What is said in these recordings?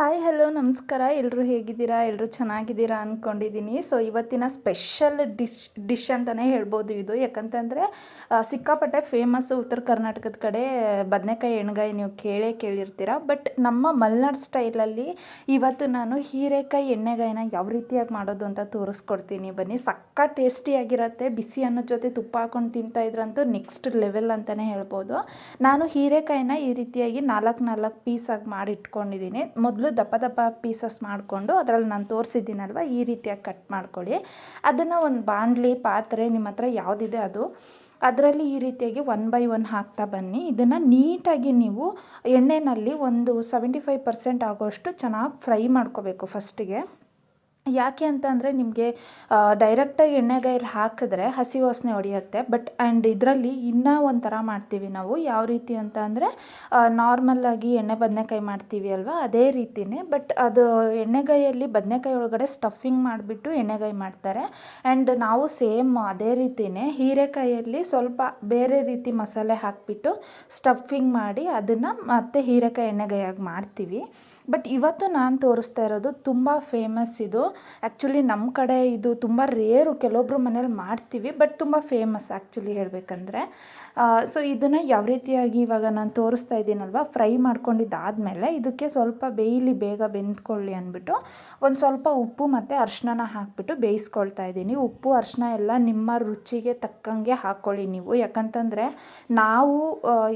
Hi hello ನಮಸ್ಕಾರ. ಎಲ್ಲರೂ ಹೇಗಿದ್ದೀರಾ? ಎಲ್ಲರೂ ಚೆನ್ನಾಗಿದ್ದೀರಾ ಅಂದ್ಕೊಂಡಿದ್ದೀನಿ ಸೊ ಇವತ್ತಿನ ಸ್ಪೆಷಲ್ ಡಿಶ್ ಡಿಶ್ ಅಂತಲೇ ಹೇಳ್ಬೋದು ಇದು. ಯಾಕಂತಂದರೆ ಸಿಕ್ಕಾಪಟ್ಟೆ ಫೇಮಸ್ಸು ಉತ್ತರ ಕರ್ನಾಟಕದ ಕಡೆ ಬದನೆಕಾಯಿ ಎಣ್ಗಾಯಿ ನೀವು ಕೇಳೇ ಕೇಳಿರ್ತೀರ. ಬಟ್ ನಮ್ಮ ಮಲೆನಾಡು ಸ್ಟೈಲಲ್ಲಿ ಇವತ್ತು ನಾನು ಹೀರೆಕಾಯಿ ಎಣ್ಣೆಗಾಯಿನ ಯಾವ ರೀತಿಯಾಗಿ ಮಾಡೋದು ಅಂತ ತೋರಿಸ್ಕೊಡ್ತೀನಿ. ಬನ್ನಿ, ಸಕ್ಕ ಟೇಸ್ಟಿಯಾಗಿರುತ್ತೆ ಬಿಸಿ ಅನ್ನೋ ಜೊತೆ ತುಪ್ಪ ಹಾಕೊಂಡು ತಿಂತಾ ಇದ್ರಂತೂ ನೆಕ್ಸ್ಟ್ ಲೆವೆಲ್ ಅಂತಲೇ ಹೇಳ್ಬೋದು. ನಾನು ಹೀರೆಕಾಯಿನ ಈ ರೀತಿಯಾಗಿ ನಾಲ್ಕು ನಾಲ್ಕು ಪೀಸಾಗಿ ಮಾಡಿಟ್ಕೊಂಡಿದ್ದೀನಿ. ಮೊದಲು ದಪ್ಪ ದಪ್ಪ ಪೀಸಸ್ ಮಾಡಿಕೊಂಡು ಅದರಲ್ಲಿ ನಾನು ತೋರಿಸಿದ್ದೀನಲ್ವ, ಈ ರೀತಿಯಾಗಿ ಕಟ್ ಮಾಡ್ಕೊಳ್ಳಿ. ಅದನ್ನು ಒಂದು ಬಾಣಲಿ ಪಾತ್ರೆ ನಿಮ್ಮ ಹತ್ರ ಯಾವುದಿದೆ ಅದು, ಅದರಲ್ಲಿ ಈ ರೀತಿಯಾಗಿ ಒನ್ ಬೈ ಒನ್ ಹಾಕ್ತಾ ಬನ್ನಿ. ಇದನ್ನು ನೀಟಾಗಿ ನೀವು ಎಣ್ಣೆಯಲ್ಲಿ ಒಂದು ಸೆವೆಂಟಿ ಫೈವ್ ಪರ್ಸೆಂಟ್ ಆಗೋಷ್ಟು ಚೆನ್ನಾಗಿ ಫ್ರೈ ಮಾಡ್ಕೋಬೇಕು ಫಸ್ಟಿಗೆ ಯಾಕೆ ಅಂತ ಅಂದರೆ ನಿಮಗೆ ಡೈರೆಕ್ಟಾಗಿ ಎಣ್ಣೆಗಾಯಲ್ಲಿ ಹಾಕಿದ್ರೆ ಹಸಿ ವಾಸನೆ ಹೊಡೆಯುತ್ತೆ. ಬಟ್ ಆ್ಯಂಡ್ ಇದರಲ್ಲಿ ಇನ್ನೂ ಒಂಥರ ಮಾಡ್ತೀವಿ ನಾವು. ಯಾವ ರೀತಿ ಅಂತ ಅಂದರೆ ನಾರ್ಮಲ್ಲಾಗಿ ಎಣ್ಣೆ ಬದನೆಕಾಯಿ ಮಾಡ್ತೀವಿ ಅಲ್ವಾ? ಅದೇ ರೀತಿಯೇ ಬಟ್ ಅದು ಎಣ್ಣೆಗಾಯಲ್ಲಿ ಬದನೆಕಾಯಿ ಒಳಗಡೆ ಸ್ಟಫಿಂಗ್ ಮಾಡಿಬಿಟ್ಟು ಎಣ್ಣೆಗಾಯಿ ಮಾಡ್ತಾರೆ. ಆ್ಯಂಡ್ ನಾವು ಸೇಮ್ ಅದೇ ರೀತಿಯೇ ಹೀರೆಕಾಯಲ್ಲಿ ಸ್ವಲ್ಪ ಬೇರೆ ರೀತಿ ಮಸಾಲೆ ಹಾಕಿಬಿಟ್ಟು ಸ್ಟಫಿಂಗ್ ಮಾಡಿ ಅದನ್ನು ಮತ್ತೆ ಹೀರೆಕಾಯಿ ಎಣ್ಣೆಗಾಯಾಗಿ ಮಾಡ್ತೀವಿ. ಬಟ್ ಇವತ್ತು ನಾನು ತೋರಿಸ್ತಾ ಇರೋದು ತುಂಬ ಫೇಮಸ್ ಇದು. ಆ್ಯಕ್ಚುಲಿ ನಮ್ಮ ಕಡೆ ಇದು ತುಂಬ ರೇರು ಕೆಲವೊಬ್ರು ಮನೇಲಿ ಮಾಡ್ತೀವಿ, ಬಟ್ ತುಂಬ ಫೇಮಸ್ ಆ್ಯಕ್ಚುಲಿ ಹೇಳಬೇಕಂದ್ರೆ. ಸೊ ಇದನ್ನು ಯಾವ ರೀತಿಯಾಗಿ ಇವಾಗ ನಾನು ತೋರಿಸ್ತಾ ಇದ್ದೀನಲ್ವ? ಫ್ರೈ ಮಾಡ್ಕೊಂಡಿದ್ದಾದಮೇಲೆ ಇದಕ್ಕೆ ಸ್ವಲ್ಪ ಬೇಯಲಿ ಬೇಗ ಬೆಂದ್ಕೊಳ್ಳಿ ಅಂದ್ಬಿಟ್ಟು ಒಂದು ಸ್ವಲ್ಪ ಉಪ್ಪು ಮತ್ತು ಅರ್ಶಿನ ಹಾಕಿಬಿಟ್ಟು ಬೇಯಿಸ್ಕೊಳ್ತಾ ಇದ್ದೀನಿ. ಉಪ್ಪು ಅರ್ಶಿನ ಎಲ್ಲ ನಿಮ್ಮ ರುಚಿಗೆ ತಕ್ಕಂಗೆ ಹಾಕ್ಕೊಳ್ಳಿ ನೀವು. ಯಾಕಂತಂದರೆ ನಾವು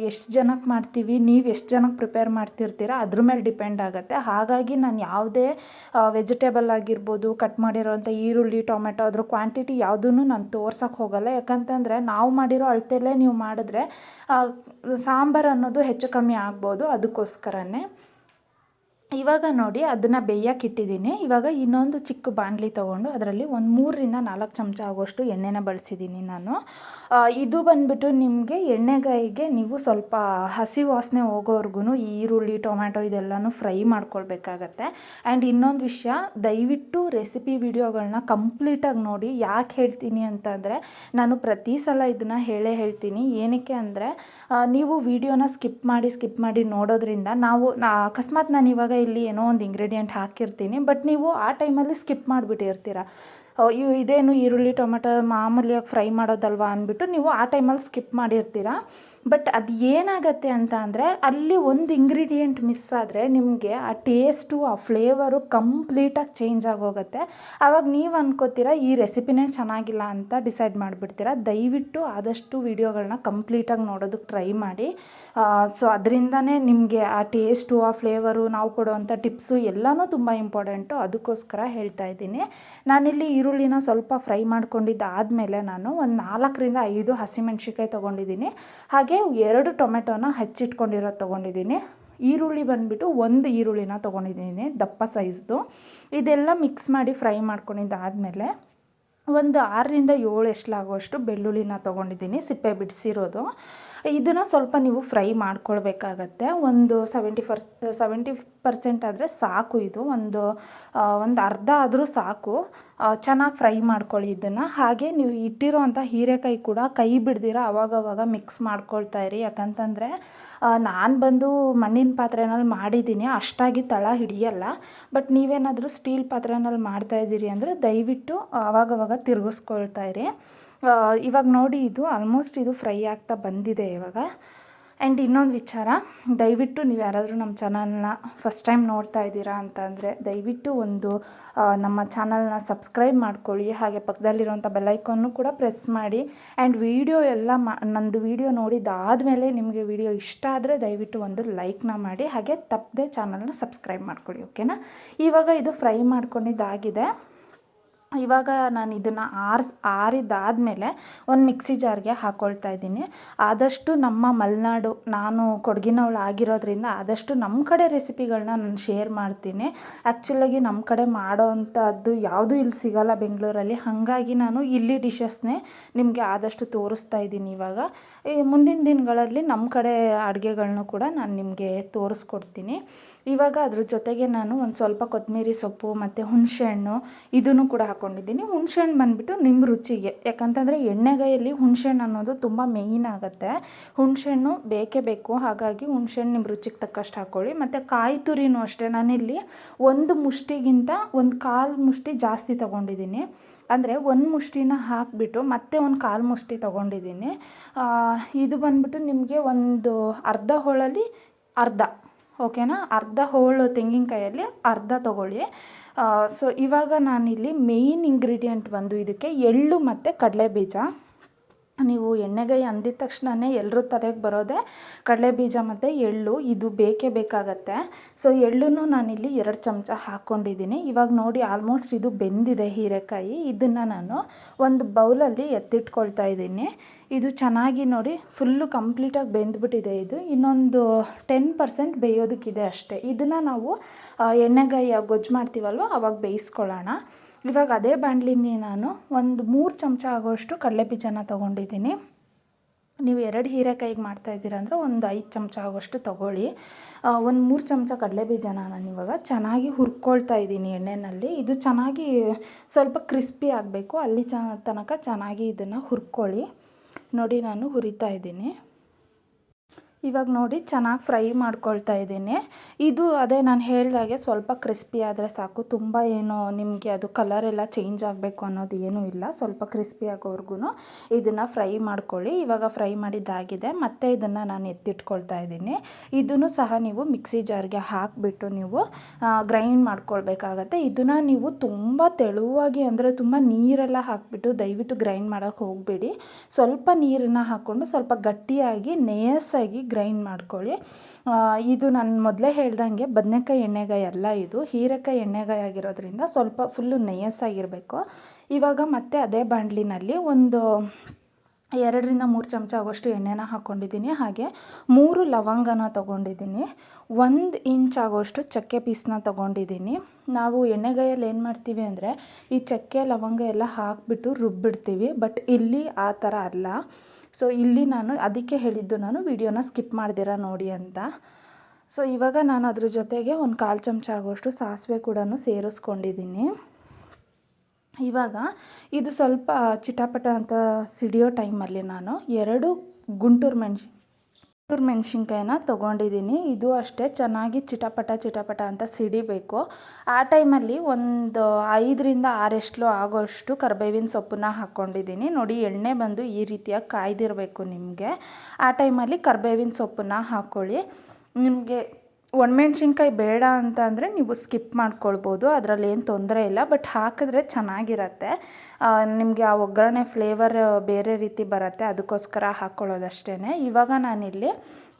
ಎಷ್ಟು ಜನಕ್ಕೆ ಮಾಡ್ತೀವಿ, ನೀವು ಎಷ್ಟು ಜನಕ್ಕೆ ಪ್ರಿಪೇರ್ ಮಾಡ್ತಿರ್ತೀರ, ಅದ್ರ ಮೇಲೆ ಡಿಪೆಂಡ್ ಆಗುತ್ತೆ. ಹಾಗಾಗಿ ನಾನು ಯಾವುದೇ ವೆಜಿಟೇಬಲ್ ಆಗಿರ್ಬೋದು, ಕಟ್ ಮಾಡಿರೋವಂಥ ಈರುಳ್ಳಿ, ಟೊಮೆಟೊ ಅದ್ರ ಕ್ವಾಂಟಿಟಿ ಯಾವುದೂ ನಾನು ತೋರ್ಸೋಕ್ಕೆ ಹೋಗಲ್ಲ. ಯಾಕಂತಂದರೆ ನಾವು ಮಾಡಿರೋ ಅಳತೆಯಲ್ಲೇ ನೀವು ಮಾಡಿದ್ರೆ ಸಾಂಬಾರು ಅನ್ನೋದು ಹೆಚ್ಚು ಕಮ್ಮಿ ಆಗ್ಬೋದು ಅದಕ್ಕೋಸ್ಕರನೇ. ಇವಾಗ ನೋಡಿ ಅದನ್ನು ಬೇಯಕ್ಕೆ ಇಟ್ಟಿದ್ದೀನಿ. ಇವಾಗ ಇನ್ನೊಂದು ಚಿಕ್ಕ ಬಾಣಲಿ ತೊಗೊಂಡು ಅದರಲ್ಲಿ ಒಂದು ಮೂರರಿಂದ ನಾಲ್ಕು ಚಮಚ ಆಗೋಷ್ಟು ಎಣ್ಣೆನ ಬಳಸಿದ್ದೀನಿ ನಾನು. ಇದು ಬಂದ್ಬಿಟ್ಟು ನಿಮಗೆ ಎಣ್ಣೆಗಾಯಿಗೆ ನೀವು ಸ್ವಲ್ಪ ಹಸಿ ವಾಸನೆ ಹೋಗೋವರೆಗೂ ಈರುಳ್ಳಿ, ಟೊಮ್ಯಾಟೊ ಇದೆಲ್ಲನೂ ಫ್ರೈ ಮಾಡ್ಕೊಳ್ಬೇಕಾಗತ್ತೆ. ಆ್ಯಂಡ್ ಇನ್ನೊಂದು ವಿಷಯ, ದಯವಿಟ್ಟು ರೆಸಿಪಿ ವಿಡಿಯೋಗಳನ್ನ ಕಂಪ್ಲೀಟಾಗಿ ನೋಡಿ ಯಾಕೆ ಹೇಳ್ತೀನಿ ಅಂತಂದರೆ ನಾನು ಪ್ರತಿ ಸಲ ಇದನ್ನು ಹೇಳೇ ಹೇಳ್ತೀನಿ. ಏನಕ್ಕೆ ಅಂದರೆ ನೀವು ವಿಡಿಯೋನ ಸ್ಕಿಪ್ ಮಾಡಿ ಸ್ಕಿಪ್ ಮಾಡಿ ನೋಡೋದ್ರಿಂದ ನಾವು ಅಕಸ್ಮಾತ್ ನಾನು ಇವಾಗ ಇಲ್ಲಿ ಏನೋ ಒಂದು ಇಂಗ್ರೀಡಿಯೆಂಟ್ ಹಾಕಿರ್ತೀನಿ ಬಟ್ ನೀವು ಆ ಟೈಮಲ್ಲಿ ಸ್ಕಿಪ್ ಮಾಡಿಬಿಟ್ಟಿರ್ತೀರ. ಇವು ಇದೇನು ಈರುಳ್ಳಿ, ಟೊಮೆಟೊ ಮಾಮೂಲಿಯಾಗಿ ಫ್ರೈ ಮಾಡೋದಲ್ವಾ ಅಂದ್ಬಿಟ್ಟು ನೀವು ಆ ಟೈಮಲ್ಲಿ ಸ್ಕಿಪ್ ಮಾಡಿರ್ತೀರ. ಬಟ್ ಅದು ಏನಾಗತ್ತೆ ಅಂತ ಅಂದರೆ ಅಲ್ಲಿ ಒಂದು ಇಂಗ್ರೀಡಿಯೆಂಟ್ ಮಿಸ್ ಆದರೆ ನಿಮಗೆ ಆ ಟೇಸ್ಟು, ಆ ಫ್ಲೇವರು ಕಂಪ್ಲೀಟಾಗಿ ಚೇಂಜ್ ಆಗೋಗುತ್ತೆ. ಆವಾಗ ನೀವು ಅನ್ಕೋತೀರ, ಈ ರೆಸಿಪಿನೇ ಚೆನ್ನಾಗಿಲ್ಲ ಅಂತ ಡಿಸೈಡ್ ಮಾಡಿಬಿಡ್ತೀರ. ದಯವಿಟ್ಟು ಆದಷ್ಟು ವಿಡಿಯೋಗಳನ್ನ ಕಂಪ್ಲೀಟಾಗಿ ನೋಡೋದಕ್ಕೆ ಟ್ರೈ ಮಾಡಿ. ಸೊ ಅದರಿಂದನೇ ನಿಮಗೆ ಆ ಟೇಸ್ಟು, ಆ ಫ್ಲೇವರು, ನಾವು ಕೊಡುವಂಥ ಟಿಪ್ಸು ಎಲ್ಲನೂ ತುಂಬ ಇಂಪಾರ್ಟೆಂಟು. ಅದಕ್ಕೋಸ್ಕರ ಹೇಳ್ತಾ ಇದ್ದೀನಿ. ನಾನಿಲ್ಲಿ ಈರುಳ್ಳಿನ ಸ್ವಲ್ಪ ಫ್ರೈ ಮಾಡ್ಕೊಂಡಿದ್ದಾದಮೇಲೆ ನಾನು ಒಂದು ನಾಲ್ಕರಿಂದ ಐದು ಹಸಿಮೆಣ್ಸಿಕಾಯಿ ತೊಗೊಂಡಿದ್ದೀನಿ. ಹಾಗೆ ಎರಡು ಟೊಮೆಟೊನ ಹಚ್ಚಿಟ್ಕೊಂಡಿರೋದು ತೊಗೊಂಡಿದ್ದೀನಿ. ಈರುಳ್ಳಿ ಬಂದುಬಿಟ್ಟು ಒಂದು ಈರುಳ್ಳಿನ ತೊಗೊಂಡಿದ್ದೀನಿ ದಪ್ಪ ಸೈಜ್ದು. ಇದೆಲ್ಲ ಮಿಕ್ಸ್ ಮಾಡಿ ಫ್ರೈ ಮಾಡ್ಕೊಂಡಿದ್ದಾದಮೇಲೆ ಒಂದು ಆರರಿಂದ ಏಳು ಎಷ್ಟಾಗುವಷ್ಟು ಬೆಳ್ಳುಳ್ಳಿನ ತೊಗೊಂಡಿದ್ದೀನಿ, ಸಿಪ್ಪೆ ಬಿಡಿಸಿರೋದು. ಇದನ್ನು ಸ್ವಲ್ಪ ನೀವು ಫ್ರೈ ಮಾಡ್ಕೊಳ್ಬೇಕಾಗತ್ತೆ. ಒಂದು ಸೆವೆಂಟಿ ಫರ್ಸ್ ಸೆವೆಂಟಿ ಪರ್ಸೆಂಟ್ ಆದರೆ ಸಾಕು ಇದು. ಒಂದು ಒಂದು ಅರ್ಧ ಆದರೂ ಸಾಕು. ಚೆನ್ನಾಗಿ ಫ್ರೈ ಮಾಡ್ಕೊಳ್ಳಿ ಇದನ್ನು. ಹಾಗೆ ನೀವು ಇಟ್ಟಿರೋವಂಥ ಹೀರೆಕಾಯಿ ಕೂಡ ಕೈ ಬಿಡ್ದಿರ ಅವಾಗವಾಗ ಮಿಕ್ಸ್ ಮಾಡ್ಕೊಳ್ತಾ ಇರಿ. ಯಾಕಂತಂದರೆ ನಾನು ಬಂದು ಮಣ್ಣಿನ ಪಾತ್ರೆನಲ್ಲಿ ಮಾಡಿದ್ದೀನಿ ಅಷ್ಟಾಗಿ ತಳ ಹಿಡಿಯಲ್ಲ. ಬಟ್ ನೀವೇನಾದರೂ ಸ್ಟೀಲ್ ಪಾತ್ರೆನಲ್ಲಿ ಮಾಡ್ತಾ ಇದ್ದೀರಿ ಅಂದರೆ ದಯವಿಟ್ಟು ಅವಾಗವಾಗ ತಿರುಗಿಸ್ಕೊಳ್ತಾ ಇರಿ. ಇವಾಗ ನೋಡಿ ಇದು ಆಲ್ಮೋಸ್ಟ್ ಇದು ಫ್ರೈ ಆಗ್ತಾ ಬಂದಿದೆ ಇವಾಗ. ಆ್ಯಂಡ್ ಇನ್ನೊಂದು ವಿಚಾರ, ದಯವಿಟ್ಟು ನೀವು ಯಾರಾದರೂ ನಮ್ಮ ಚಾನಲ್ನ ಫಸ್ಟ್ ಟೈಮ್ ನೋಡ್ತಾ ಇದ್ದೀರಾ ಅಂತಂದರೆ ದಯವಿಟ್ಟು ಒಂದು ನಮ್ಮ ಚಾನಲ್ನ ಸಬ್ಸ್ಕ್ರೈಬ್ ಮಾಡ್ಕೊಳ್ಳಿ. ಹಾಗೆ ಪಕ್ಕದಲ್ಲಿರುವಂಥ ಬೆಲ್ಲೈಕನ್ನು ಕೂಡ ಪ್ರೆಸ್ ಮಾಡಿ. ಆ್ಯಂಡ್ ವಿಡಿಯೋ ಎಲ್ಲ ಮಾ, ನಂದು ವಿಡಿಯೋ ನೋಡಿದಾದಮೇಲೆ ನಿಮಗೆ ವಿಡಿಯೋ ಇಷ್ಟ ಆದರೆ ದಯವಿಟ್ಟು ಒಂದು ಲೈಕ್ನ ಮಾಡಿ. ಹಾಗೆ ತಪ್ಪದೆ ಚಾನಲ್ನ ಸಬ್ಸ್ಕ್ರೈಬ್ ಮಾಡ್ಕೊಳ್ಳಿ ಓಕೆನಾ ಇವಾಗ ಇದು ಫ್ರೈ ಮಾಡ್ಕೊಂಡಿದ್ದಾಗಿದೆ. ಇವಾಗ ನಾನು ಇದನ್ನು ಆರ್ಸ್, ಆರಿದಾದಮೇಲೆ ಒಂದು ಮಿಕ್ಸಿ ಜಾರ್ಗೆ ಹಾಕ್ಕೊಳ್ತಾ ಇದ್ದೀನಿ. ಆದಷ್ಟು ನಮ್ಮ ಮಲೆನಾಡು, ನಾನು ಕೊಡಗಿನವಳು ಆಗಿರೋದ್ರಿಂದ ಆದಷ್ಟು ನಮ್ಮ ಕಡೆ ರೆಸಿಪಿಗಳನ್ನ ನಾನು ಶೇರ್ ಮಾಡ್ತೀನಿ. ಆ್ಯಕ್ಚುಲಾಗಿ ನಮ್ಮ ಕಡೆ ಮಾಡೋ ಅಂಥದ್ದು ಯಾವುದೂ ಇಲ್ಲಿ ಸಿಗೋಲ್ಲ ಬೆಂಗಳೂರಲ್ಲಿ. ಹಾಗಾಗಿ ನಾನು ಇಲ್ಲಿ ಡಿಶಸ್ನೇ ನಿಮಗೆ ಆದಷ್ಟು ತೋರಿಸ್ತಾ ಇದ್ದೀನಿ ಇವಾಗ. ಈ ಮುಂದಿನ ದಿನಗಳಲ್ಲಿ ನಮ್ಮ ಕಡೆ ಅಡುಗೆಗಳನ್ನೂ ಕೂಡ ನಾನು ನಿಮಗೆ ತೋರಿಸ್ಕೊಡ್ತೀನಿ. ಇವಾಗ ಅದ್ರ ಜೊತೆಗೆ ನಾನು ಒಂದು ಸ್ವಲ್ಪ ಕೊತ್ತಂಬರಿ ಸೊಪ್ಪು ಮತ್ತು ಹುಣಸೆಹಣ್ಣು ಇದನ್ನು ಕೂಡ ಹಾಕೊ ಹಾಕ್ಕೊಂಡಿದ್ದೀನಿ ಹುಣ್ಸೆಹಣ್ಣು ಬಂದುಬಿಟ್ಟು ನಿಮ್ಮ ರುಚಿಗೆ. ಯಾಕಂತಂದರೆ ಎಣ್ಣೆಗಾಯಲ್ಲಿ ಹುಣ್ಸೆಹಣ್ಣು ಅನ್ನೋದು ತುಂಬ ಮೇಯ್ನ್ ಆಗುತ್ತೆ. ಹುಣ್ಸೆಹಣ್ಣು ಬೇಕೇ ಬೇಕು. ಹಾಗಾಗಿ ಹುಣ್ಸೆಹಣ್ಣು ನಿಮ್ಮ ರುಚಿಗೆ ತಕ್ಕಷ್ಟು ಹಾಕ್ಕೊಳ್ಳಿ ಮತ್ತು ಕಾಯಿ ತುರಿನೂ ಅಷ್ಟೇ. ನಾನಿಲ್ಲಿ ಒಂದು ಮುಷ್ಟಿಗಿಂತ ಒಂದು ಕಾಲು ಮುಷ್ಟಿ ಜಾಸ್ತಿ ತೊಗೊಂಡಿದ್ದೀನಿ. ಅಂದರೆ ಒಂದು ಮುಷ್ಟಿನ ಹಾಕಿಬಿಟ್ಟು ಮತ್ತೆ ಒಂದು ಕಾಲು ಮುಷ್ಟಿ ತೊಗೊಂಡಿದ್ದೀನಿ. ಇದು ಬಂದುಬಿಟ್ಟು ನಿಮಗೆ ಒಂದು ಅರ್ಧ ಹೋಳಲ್ಲಿ ಅರ್ಧ. ಓಕೆನಾ? ಅರ್ಧ ಹೋಳು ತೆಂಗಿನಕಾಯಲ್ಲಿ ಅರ್ಧ ತೊಗೊಳ್ಳಿ. ಸೊ ಇವಾಗ ನಾನಿಲ್ಲಿ ಮೇಯ್ನ್ ಇಂಗ್ರೀಡಿಯೆಂಟ್ ಬಂದು ಇದಕ್ಕೆ ಎಳ್ಳು ಮತ್ತು ಕಡಲೆ ಬೀಜ ನೀವು ಎಣ್ಣೆಗಾಯಿ ಅಂದಿದ ತಕ್ಷಣವೇ ಎಲ್ಲರೂ ತಲೆಗೆ ಬರೋದೇ ಕಡಲೆ ಬೀಜ ಮತ್ತು ಎಳ್ಳು, ಇದು ಬೇಕೇ ಬೇಕಾಗತ್ತೆ. ಸೊ ಎಳ್ಳನ್ನು ನಾನಿಲ್ಲಿ ಎರಡು ಚಮಚ ಹಾಕ್ಕೊಂಡಿದ್ದೀನಿ ಇವಾಗ ನೋಡಿ ಆಲ್ಮೋಸ್ಟ್ ಇದು ಬೆಂದಿದೆ ಹೀರೆಕಾಯಿ. ಇದನ್ನು ನಾನು ಒಂದು ಬೌಲಲ್ಲಿ ಎತ್ತಿಟ್ಕೊಳ್ತಾ ಇದ್ದೀನಿ. ಇದು ಚೆನ್ನಾಗಿ ನೋಡಿ ಫುಲ್ಲು ಕಂಪ್ಲೀಟಾಗಿ ಬೆಂದ್ಬಿಟ್ಟಿದೆ ಇದು. ಇನ್ನೊಂದು ಟೆನ್ ಪರ್ಸೆಂಟ್ ಬೇಯೋದಕ್ಕಿದೆ ಅಷ್ಟೇ. ಇದನ್ನು ನಾವು ಎಣ್ಣೆಗಾಯಿ ಗೊಜ್ಜು ಮಾಡ್ತೀವಲ್ವ, ಅವಾಗ ಬೇಯಿಸ್ಕೊಳ್ಳೋಣ. ಇವಾಗ ಅದೇ ಬಾಂಡ್ಲಿನಿ ನಾನು ಒಂದು ಮೂರು ಚಮಚ ಆಗೋಷ್ಟು ಕಡಲೆ ಬೀಜನ ತೊಗೊಂಡಿದ್ದೀನಿ. ನೀವು ಎರಡು ಹೀರೆಕಾಯಿಗೆ ಇದ್ದೀರಾ ಅಂದರೆ ಒಂದು ಐದು ಚಮಚ ಆಗೋಷ್ಟು ತೊಗೊಳ್ಳಿ. ಒಂದು ಮೂರು ಚಮಚ ಕಡಲೆ ಬೀಜನ ನಾನು ಇವಾಗ ಚೆನ್ನಾಗಿ ಹುರ್ಕೊಳ್ತಾ ಇದ್ದೀನಿ ಎಣ್ಣೆಯಲ್ಲಿ ಇದು ಚೆನ್ನಾಗಿ ಸ್ವಲ್ಪ ಕ್ರಿಸ್ಪಿ ಆಗಬೇಕು. ಅಲ್ಲಿ ಚ ತನಕ ಚೆನ್ನಾಗಿ ಇದನ್ನು ಹುರ್ಕೊಳ್ಳಿ. ನೋಡಿ ನಾನು ಹುರಿತಾ ಇದ್ದೀನಿ. ಇವಾಗ ನೋಡಿ ಚೆನ್ನಾಗಿ ಫ್ರೈ ಮಾಡ್ಕೊಳ್ತಾ ಇದ್ದೀನಿ. ಇದು ಅದೇ ನಾನು ಹೇಳಿದಾಗೆ ಸ್ವಲ್ಪ ಕ್ರಿಸ್ಪಿ ಆದರೆ ಸಾಕು. ತುಂಬ ಏನು ನಿಮಗೆ ಅದು ಕಲರ್ ಎಲ್ಲ ಚೇಂಜ್ ಆಗಬೇಕು ಅನ್ನೋದು ಏನೂ ಇಲ್ಲ. ಸ್ವಲ್ಪ ಕ್ರಿಸ್ಪಿ ಆಗೋವರೆಗೂ ಇದನ್ನು ಫ್ರೈ ಮಾಡ್ಕೊಳ್ಳಿ. ಇವಾಗ ಫ್ರೈ ಮಾಡಿದ್ದಾಗಿದೆ. ಮತ್ತೆ ಇದನ್ನು ನಾನು ಎತ್ತಿಟ್ಕೊಳ್ತಾ ಇದ್ದೀನಿ. ಇದನ್ನು ಸಹ ನೀವು ಮಿಕ್ಸಿ ಜಾರ್ಗೆ ಹಾಕಿಬಿಟ್ಟು ನೀವು ಗ್ರೈಂಡ್ ಮಾಡ್ಕೊಳ್ಬೇಕಾಗತ್ತೆ. ಇದನ್ನು ನೀವು ತುಂಬ ತೆಳುವಾಗಿ ಅಂದರೆ ತುಂಬ ನೀರೆಲ್ಲ ಹಾಕಿಬಿಟ್ಟು ದಯವಿಟ್ಟು ಗ್ರೈಂಡ್ ಮಾಡೋಕ್ಕೆ ಹೋಗಬೇಡಿ. ಸ್ವಲ್ಪ ನೀರನ್ನು ಹಾಕ್ಕೊಂಡು ಸ್ವಲ್ಪ ಗಟ್ಟಿಯಾಗಿ ನೇಸಾಗಿ ಗ್ರೈಂಡ್ ಮಾಡ್ಕೊಳ್ಳಿ. ಇದು ನಾನು ಮೊದಲೇ ಹೇಳ್ದಂಗೆ ಬದನೆಕಾಯಿ ಎಣ್ಣೆಗಾಯಿ ಅಲ್ಲ ಇದು. ಹೀರೆಕಾಯಿ ಎಣ್ಣೆಗಾಯಿ ಆಗಿರೋದ್ರಿಂದ ಸ್ವಲ್ಪ ಫುಲ್ಲು ನಯಸ್ಸಾಗಿರಬೇಕು ಇವಾಗ ಮತ್ತೆ ಅದೇ ಬಾಂಡ್ಲಿನಲ್ಲಿ ಒಂದು ಎರಡರಿಂದ ಮೂರು ಚಮಚ ಆಗೋಷ್ಟು ಎಣ್ಣೆನ ಹಾಕ್ಕೊಂಡಿದ್ದೀನಿ ಹಾಗೆ ಮೂರು ಲವಂಗನ ತೊಗೊಂಡಿದ್ದೀನಿ. ಒಂದು ಇಂಚ್ ಆಗೋಷ್ಟು ಚಕ್ಕೆ ಪೀಸ್ನ ತೊಗೊಂಡಿದ್ದೀನಿ. ನಾವು ಎಣ್ಣೆಗಾಯಲ್ಲಿ ಏನು ಮಾಡ್ತೀವಿ ಅಂದರೆ ಈ ಚಕ್ಕೆ, ಲವಂಗ ಎಲ್ಲ ಹಾಕಿಬಿಟ್ಟು ರುಬ್ಬಿಡ್ತೀವಿ. ಬಟ್ ಇಲ್ಲಿ ಆ ಥರ ಅಲ್ಲ. ಸೊ ಇಲ್ಲಿ ನಾನು ಅದಕ್ಕೆ ಹೇಳಿದ್ದು ನಾನು ವಿಡಿಯೋನ ಸ್ಕಿಪ್ ಮಾಡ್ದಿರ ನೋಡಿ ಅಂತ. ಸೊ ಇವಾಗ ನಾನು ಅದ್ರ ಜೊತೆಗೆ ಒಂದು ಕಾಲು ಚಮಚ ಆಗೋಷ್ಟು ಸಾಸಿವೆ ಕೂಡ ಸೇರಿಸ್ಕೊಂಡಿದ್ದೀನಿ. ಇವಾಗ ಇದು ಸ್ವಲ್ಪ ಚಿಟಾಪಟ ಅಂತ ಸಿಡಿಯೋ ಟೈಮಲ್ಲಿ ನಾನು ಎರಡು ಗುಂಟೂರು ಮೆಣಸಿ ಗುಂಟೂರು ಮೆಣಸಿನ್ಕಾಯಿನ ತೊಗೊಂಡಿದ್ದೀನಿ. ಇದು ಅಷ್ಟೇ, ಚೆನ್ನಾಗಿ ಚಿಟಪಟ ಚಿಟಪಟ ಅಂತ ಸಿಡಿಬೇಕು. ಆ ಟೈಮಲ್ಲಿ ಒಂದು ಐದರಿಂದ ಆರೆಷ್ಟು ಆಗೋಷ್ಟು ಕರ್ಬೇವಿನ ಸೊಪ್ಪನ್ನ ಹಾಕ್ಕೊಂಡಿದ್ದೀನಿ ನೋಡಿ, ಎಣ್ಣೆ ಬಂದು ಈ ರೀತಿಯಾಗಿ ಕಾಯ್ದಿರಬೇಕು ನಿಮಗೆ. ಆ ಟೈಮಲ್ಲಿ ಕರ್ಬೇವಿನ ಸೊಪ್ಪನ್ನ ಹಾಕ್ಕೊಳ್ಳಿ ನಿಮಗೆ ಒಣಮೆಣ್ಸಿನ್ಕಾಯಿ ಬೇಡ ಅಂತ ಅಂದರೆ ನೀವು ಸ್ಕಿಪ್ ಮಾಡ್ಕೊಳ್ಬೋದು, ಅದರಲ್ಲಿ ಏನು ತೊಂದರೆ ಇಲ್ಲ, ಬಟ್ ಹಾಕಿದ್ರೆ ಚೆನ್ನಾಗಿರತ್ತೆ. ನಿಮಗೆ ಆ ಒಗ್ಗರಣೆ ಫ್ಲೇವರ್ ಬೇರೆ ರೀತಿ ಬರುತ್ತೆ, ಅದಕ್ಕೋಸ್ಕರ ಹಾಕ್ಕೊಳ್ಳೋದಷ್ಟೇ ಇವಾಗ ನಾನಿಲ್ಲಿ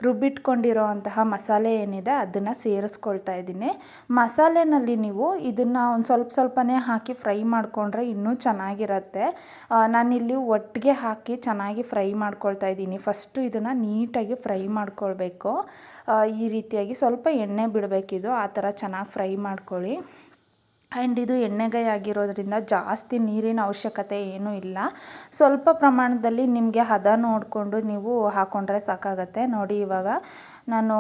ರುಬ್ಬಿಟ್ಕೊಂಡಿರೋ ಅಂತಹ ಮಸಾಲೆ ಏನಿದೆ, ಅದನ್ನು ಸೇರಿಸ್ಕೊಳ್ತಾ ಇದ್ದೀನಿ. ಮಸಾಲೆನಲ್ಲಿ ನೀವು ಇದನ್ನು ಒಂದು ಸ್ವಲ್ಪ ಸ್ವಲ್ಪನೇ ಹಾಕಿ ಫ್ರೈ ಮಾಡಿಕೊಂಡ್ರೆ ಇನ್ನೂ ಚೆನ್ನಾಗಿರತ್ತೆ. ನಾನಿಲ್ಲಿ ಒಟ್ಟಿಗೆ ಹಾಕಿ ಚೆನ್ನಾಗಿ ಫ್ರೈ ಮಾಡ್ಕೊಳ್ತಾ ಇದ್ದೀನಿ. ಫಸ್ಟು ಇದನ್ನು ನೀಟಾಗಿ ಫ್ರೈ ಮಾಡ್ಕೊಳ್ಬೇಕು. ಈ ರೀತಿಯಾಗಿ ಸ್ವಲ್ಪ ಎಣ್ಣೆ ಬಿಡಬೇಕಿದು, ಆ ಥರ ಚೆನ್ನಾಗಿ ಫ್ರೈ ಮಾಡ್ಕೊಳ್ಳಿ. ಆ್ಯಂಡ್ ಇದು ಎಣ್ಣೆಗಾಯಿ ಆಗಿರೋದ್ರಿಂದ ಜಾಸ್ತಿ ನೀರಿನ ಅವಶ್ಯಕತೆ ಏನೂ ಇಲ್ಲ. ಸ್ವಲ್ಪ ಪ್ರಮಾಣದಲ್ಲಿ ನಿಮಗೆ ಹದ ನೋಡಿಕೊಂಡು ನೀವು ಹಾಕ್ಕೊಂಡ್ರೆ ಸಾಕಾಗತ್ತೆ. ನೋಡಿ ಇವಾಗ ನಾನು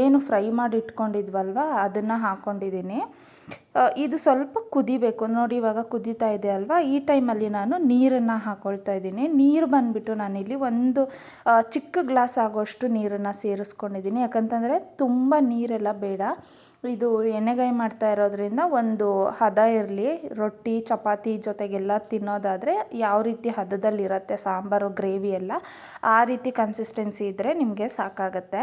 ಏನು ಫ್ರೈ ಮಾಡಿ ಇಟ್ಕೊಂಡಿದ್ವಲ್ವ ಅದನ್ನು ಹಾಕ್ಕೊಂಡಿದ್ದೀನಿ ಇದು ಸ್ವಲ್ಪ ಕುದಿಬೇಕು. ನೋಡಿ, ಇವಾಗ ಕುದೀತಾ ಇದೆ ಅಲ್ವಾ? ಈ ಟೈಮಲ್ಲಿ ನಾನು ನೀರನ್ನು ಹಾಕ್ಕೊಳ್ತಾ ಇದ್ದೀನಿ. ನೀರು ಬಂದುಬಿಟ್ಟು ನಾನಿಲ್ಲಿ ಒಂದು ಚಿಕ್ಕ ಗ್ಲಾಸ್ ಆಗೋಷ್ಟು ನೀರನ್ನು ಸೇರಿಸ್ಕೊಂಡಿದ್ದೀನಿ. ಯಾಕಂತಂದರೆ ತುಂಬ ನೀರೆಲ್ಲ ಬೇಡ. ಇದು ಎಣ್ಣೆಗಾಯಿ ಮಾಡ್ತಾ ಇರೋದ್ರಿಂದ ಒಂದು ಹದ ಇರಲಿ. ರೊಟ್ಟಿ, ಚಪಾತಿ ಜೊತೆಗೆಲ್ಲ ತಿನ್ನೋದಾದರೆ ಯಾವ ರೀತಿ ಹದದಲ್ಲಿರುತ್ತೆ ಸಾಂಬಾರು, ಗ್ರೇವಿ ಎಲ್ಲ, ಆ ರೀತಿ ಕನ್ಸಿಸ್ಟೆನ್ಸಿ ಇದ್ದರೆ ನಿಮಗೆ ಸಾಕಾಗತ್ತೆ.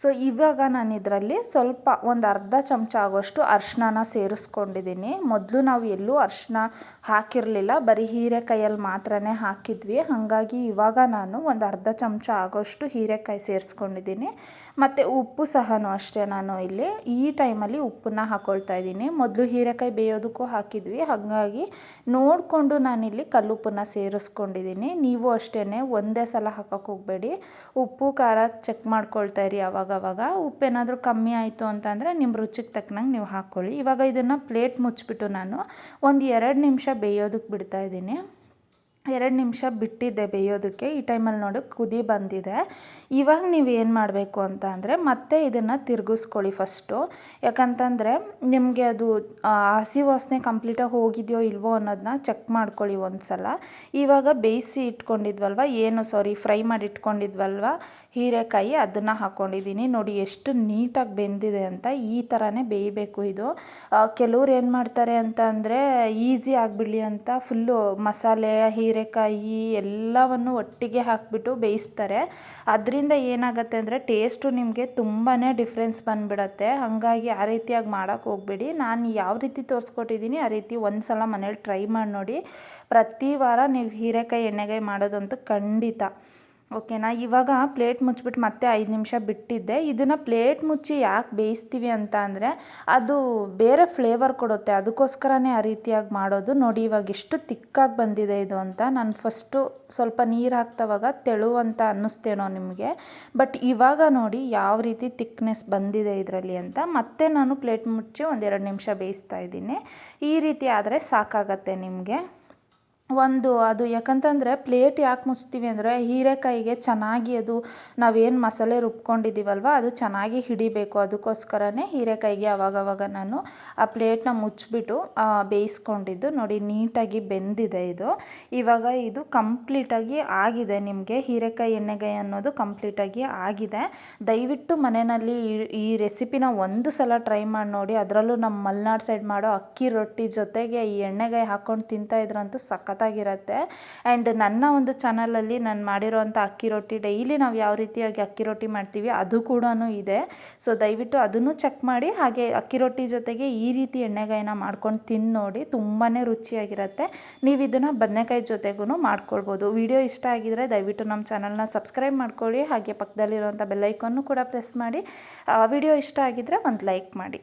ಸೊ ಇವಾಗ ನಾನು ಇದರಲ್ಲಿ ಸ್ವಲ್ಪ ಒಂದು ಅರ್ಧ ಚಮಚ ಆಗೋಷ್ಟು ಅರ್ಶಿನ ಸೇರಿಸ್ಕೊಂಡಿದ್ದೀನಿ ಮೊದಲು ನಾವು ಎಲ್ಲೂ ಅರ್ಶಿನ ಹಾಕಿರಲಿಲ್ಲ. ಬರೀ ಹೀರೆಕಾಯಲ್ಲಿ ಮಾತ್ರನೇ ಹಾಕಿದ್ವಿ. ಹಾಗಾಗಿ ಇವಾಗ ನಾನು ಒಂದು ಅರ್ಧ ಚಮಚ ಆಗೋಷ್ಟು ಹೀರೆಕಾಯಿ ಸೇರಿಸ್ಕೊಂಡಿದ್ದೀನಿ ಮತ್ತು ಉಪ್ಪು ಸಹ ಅಷ್ಟೇ ನಾನು ಇಲ್ಲಿ. ಈ ಟೈಮಲ್ಲಿ ಉಪ್ಪನ್ನ ಹಾಕ್ಕೊಳ್ತಾ ಇದ್ದೀನಿ ಮೊದಲು ಹೀರೆಕಾಯಿ ಬೇಯೋದಕ್ಕೂ ಹಾಕಿದ್ವಿ. ಹಾಗಾಗಿ ನೋಡಿಕೊಂಡು ನಾನಿಲ್ಲಿ ಕಲ್ಲುಪ್ಪನ್ನ ಸೇರಿಸ್ಕೊಂಡಿದ್ದೀನಿ ನೀವು ಅಷ್ಟೇ ಒಂದೇ ಸಲ ಹಾಕೋಕ್ಕೆ ಹೋಗಬೇಡಿ. ಉಪ್ಪು, ಖಾರ ಚೆಕ್ ಮಾಡ್ಕೊಳ್ತಾ ಇರಿ ಅವಾಗವಾಗ ಉಪ್ಪೇನಾದರೂ ಕಮ್ಮಿ ಆಯಿತು ಅಂತಂದರೆ ನಿಮ್ಮ ರುಚಿಗೆ ತಕ್ಕನಂಗೆ ನೀವು ಹಾಕ್ಕೊಳ್ಳಿ ಇವಾಗ ಇದನ್ನು ಪ್ಲೇಟ್ ಮುಚ್ಚಿಬಿಟ್ಟು ನಾನು ಒಂದು ಎರಡು ನಿಮಿಷ ಬೇಯೋದಕ್ಕೆ ಬಿಡ್ತಾ ಇದ್ದೀನಿ. ಎರಡು ನಿಮಿಷ ಬಿಟ್ಟಿದ್ದೆ ಬೇಯೋದಕ್ಕೆ. ಈ ಟೈಮಲ್ಲಿ ನೋಡಿ, ಕುದಿ ಬಂದಿದೆ. ಇವಾಗ ನೀವು ಏನು ಮಾಡಬೇಕು ಅಂತ ಅಂದರೆ ಮತ್ತೆ ಇದನ್ನು ತಿರುಗಿಸ್ಕೊಳ್ಳಿ ಫಸ್ಟು. ಯಾಕಂತಂದರೆ ನಿಮಗೆ ಅದು ಹಸಿ ವಾಸನೆ ಕಂಪ್ಲೀಟಾಗಿ ಹೋಗಿದೆಯೋ ಇಲ್ವೋ ಅನ್ನೋದನ್ನ ಚೆಕ್ ಮಾಡ್ಕೊಳ್ಳಿ ಒಂದು ಸಲ ಇವಾಗ ಬೇಯಿಸಿ ಇಟ್ಕೊಂಡಿದ್ವಲ್ವ? ಏನು ಸಾರಿ ಫ್ರೈ ಮಾಡಿ ಇಟ್ಕೊಂಡಿದ್ವಲ್ವ? ಹೀರೆಕಾಯಿ, ಅದನ್ನು ಹಾಕ್ಕೊಂಡಿದ್ದೀನಿ ನೋಡಿ, ಎಷ್ಟು ನೀಟಾಗಿ ಬೆಂದಿದೆ ಅಂತ ಈ ಥರನೇ ಬೇಯಬೇಕು ಇದು. ಕೆಲವ್ರು ಏನು ಮಾಡ್ತಾರೆ ಅಂತ ಅಂದರೆ ಈಸಿ ಆಗಿಬಿಡಲಿ ಅಂತ ಫುಲ್ಲು ಮಸಾಲೆ ಹೀರೆಕಾಯಿ ಎಲ್ಲವನ್ನು ಒಟ್ಟಿಗೆ ಹಾಕಿಬಿಟ್ಟು ಬೇಯಿಸ್ತಾರೆ. ಅದರಿಂದ ಏನಾಗುತ್ತೆ ಅಂದರೆ ಟೇಸ್ಟು ನಿಮಗೆ ತುಂಬಾ ಡಿಫ್ರೆನ್ಸ್ ಬಂದುಬಿಡತ್ತೆ. ಹಾಗಾಗಿ ಆ ರೀತಿಯಾಗಿ ಮಾಡೋಕ್ಕೆ ಹೋಗ್ಬೇಡಿ. ನಾನು ಯಾವ ರೀತಿ ತೋರಿಸ್ಕೊಟ್ಟಿದ್ದೀನಿ ಆ ರೀತಿ ಒಂದು ಸಲ ಮನೇಲಿ ಟ್ರೈ ಮಾಡಿ ನೋಡಿ. ಪ್ರತಿ ವಾರ ನೀವು ಹೀರೆಕಾಯಿ ಎಣ್ಣೆಗಾಯಿ ಮಾಡೋದಂತೂ ಖಂಡಿತ. ಓಕೆನಾ? ಇವಾಗ ಪ್ಲೇಟ್ ಮುಚ್ಚಿಬಿಟ್ಟು ಮತ್ತೆ ಐದು ನಿಮಿಷ ಬಿಟ್ಟಿದ್ದೆ. ಇದನ್ನು ಪ್ಲೇಟ್ ಮುಚ್ಚಿ ಯಾಕೆ ಬೇಯಿಸ್ತೀವಿ ಅಂತ ಅಂದರೆ, ಅದು ಬೇರೆ ಫ್ಲೇವರ್ ಕೊಡುತ್ತೆ. ಅದಕ್ಕೋಸ್ಕರನೇ ಆ ರೀತಿಯಾಗಿ ಮಾಡೋದು. ನೋಡಿ, ಇವಾಗ ಎಷ್ಟು ತಿಕ್ಕಾಗಿ ಬಂದಿದೆ ಇದು ಅಂತ. ನಾನು ಫಸ್ಟು ಸ್ವಲ್ಪ ನೀರು ಹಾಕ್ತವಾಗ ತೆಳು ಅಂತ ಅನ್ನಿಸ್ತೇನೋ ನಿಮಗೆ. ಬಟ್ ಇವಾಗ ನೋಡಿ ಯಾವ ರೀತಿ ತಿಕ್ನೆಸ್ ಬಂದಿದೆ ಇದರಲ್ಲಿ ಅಂತ. ಮತ್ತೆ ನಾನು ಪ್ಲೇಟ್ ಮುಚ್ಚಿ ಒಂದೆರಡು ನಿಮಿಷ ಬೇಯಿಸ್ತಾ ಇದ್ದೀನಿ. ಈ ರೀತಿ ಆದರೆ ಸಾಕಾಗತ್ತೆ ನಿಮಗೆ. ಒಂದು ಅದು ಯಾಕಂತಂದರೆ ಪ್ಲೇಟ್ ಯಾಕೆ ಮುಚ್ತೀವಿ ಅಂದರೆ ಹೀರೆಕಾಯಿಗೆ ಚೆನ್ನಾಗಿ ಅದು ನಾವೇನು ಮಸಾಲೆ ರುಬ್ಕೊಂಡಿದ್ದೀವಲ್ವ ಅದು ಚೆನ್ನಾಗಿ ಹಿಡಿಬೇಕು. ಅದಕ್ಕೋಸ್ಕರನೇ ಹೀರೆಕಾಯಿಗೆ ಅವಾಗವಾಗ ನಾನು ಆ ಪ್ಲೇಟ್ನ ಮುಚ್ಚಿಬಿಟ್ಟು ಬೇಯಿಸ್ಕೊಂಡಿದ್ದು. ನೋಡಿ, ನೀಟಾಗಿ ಬೆಂದಿದೆ ಇದು. ಇವಾಗ ಇದು ಕಂಪ್ಲೀಟಾಗಿ ಆಗಿದೆ ನಿಮಗೆ. ಹೀರೆಕಾಯಿ ಎಣ್ಣೆಗಾಯಿ ಅನ್ನೋದು ಕಂಪ್ಲೀಟಾಗಿ ಆಗಿದೆ. ದಯವಿಟ್ಟು ಮನೆಯಲ್ಲಿ ಈ- ರೆಸಿಪಿನ ಒಂದು ಸಲ ಟ್ರೈ ಮಾಡಿ ನೋಡಿ. ಅದರಲ್ಲೂ ನಮ್ಮ ಮಲೆನಾಡು ಸೈಡ್ ಮಾಡೋ ಅಕ್ಕಿ ರೊಟ್ಟಿ ಜೊತೆಗೆ ಈ ಎಣ್ಣೆಗಾಯಿ ಹಾಕ್ಕೊಂಡು ತಿಂತಾ ಇದ್ರಂತೂ ಸಖತ್ತಾಗಿರುತ್ತೆ. ಆ್ಯಂಡ್ ನನ್ನ ಒಂದು ಚಾನಲಲ್ಲಿ ನಾನು ಮಾಡಿರೋವಂಥ ಅಕ್ಕಿ ರೊಟ್ಟಿ ಡೈಲಿ ನಾವು ಯಾವ ರೀತಿಯಾಗಿ ಅಕ್ಕಿ ರೊಟ್ಟಿ ಮಾಡ್ತೀವಿ ಅದು ಕೂಡ ಇದೆ. ಸೊ ದಯವಿಟ್ಟು ಅದನ್ನು ಚೆಕ್ ಮಾಡಿ, ಹಾಗೆ ಅಕ್ಕಿ ರೊಟ್ಟಿ ಜೊತೆಗೆ ಈ ರೀತಿ ಎಣ್ಣೆಗಾಯಿನ ಮಾಡ್ಕೊಂಡು ತಿಂದು ನೋಡಿ ತುಂಬಾ ರುಚಿಯಾಗಿರುತ್ತೆ. ನೀವು ಇದನ್ನು ಬದನೆಕಾಯಿ ಜೊತೆಗೂ ಮಾಡ್ಕೊಳ್ಬೋದು. ವಿಡಿಯೋ ಇಷ್ಟ ಆಗಿದರೆ ದಯವಿಟ್ಟು ನಮ್ಮ ಚಾನಲ್ನ ಸಬ್ಸ್ಕ್ರೈಬ್ ಮಾಡ್ಕೊಳ್ಳಿ, ಹಾಗೆ ಪಕ್ಕದಲ್ಲಿರುವಂಥ ಬೆಲ್ಲೈಕನ್ನು ಕೂಡ ಪ್ರೆಸ್ ಮಾಡಿ. ವಿಡಿಯೋ ಇಷ್ಟ ಆಗಿದ್ದರೆ ಒಂದು ಲೈಕ್ ಮಾಡಿ.